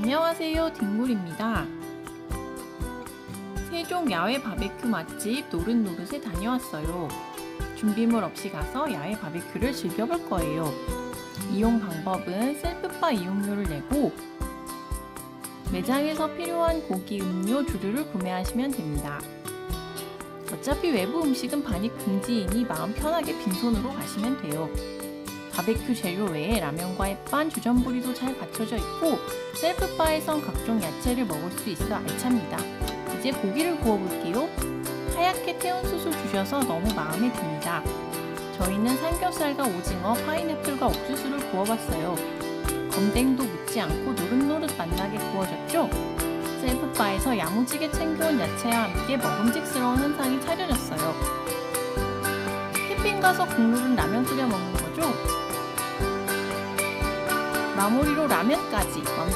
안녕하세요, 딩물입니다. 세종 야외 바베큐 맛집 노릇노릇에 다녀왔어요. 준비물 없이 가서 야외 바베큐를 즐겨볼 거예요. 이용 방법은 셀프바 이용료를 내고 매장에서 필요한 고기, 음료, 주류를 구매하시면 됩니다. 어차피 외부 음식은 반입 금지이니 마음 편하게 빈손으로 가시면 돼요. 바베큐 재료 외에 라면과 햇반, 주전부리도 잘 갖춰져 있고 셀프바에선 각종 야채를 먹을 수 있어 알찹니다. 이제 고기를 구워볼게요. 하얗게 태운 숯을 주셔서 너무 마음에 듭니다. 저희는 삼겹살과 오징어, 파인애플과 옥수수를 구워봤어요. 검댕도 묻지 않고 노릇노릇 맛나게 구워졌죠? 셀프바에서 야무지게 챙겨온 야채와 함께 먹음직스러운 한상이 차려졌어요. 캠핑 가서 국물은 라면 끓여 먹는 거죠? 마무리로 라면까지